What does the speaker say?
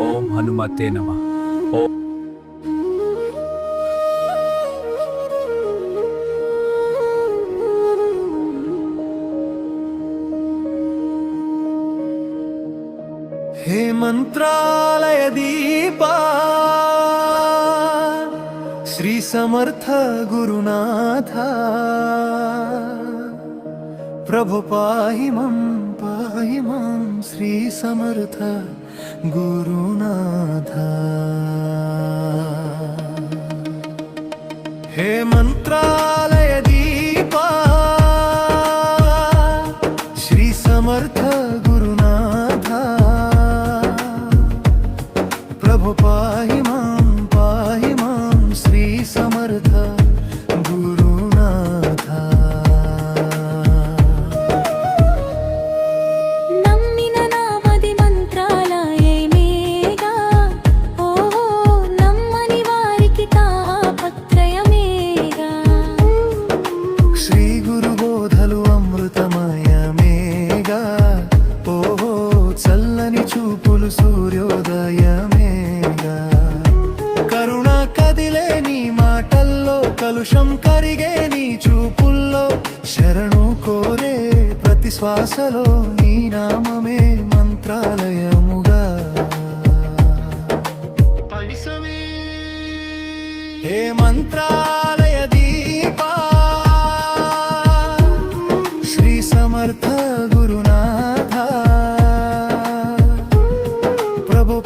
ओम हनुमते नमः। ओम हे मन्त्रालय दीपा श्रीसमर्थ गुरुनाथा। प्रभु पाहि मां पाहि मां श्रीसमर्थ गुरुनाथ। కలుషం కరిగే నీ చూపుల్లో శరణు కోరే ప్రతి శ్వాసలో నీ నామమే మంత్రాలయముగా. ఏ మంత్రాలయ దీపా శ్రీ సమర్థ గురునాథ ప్రభు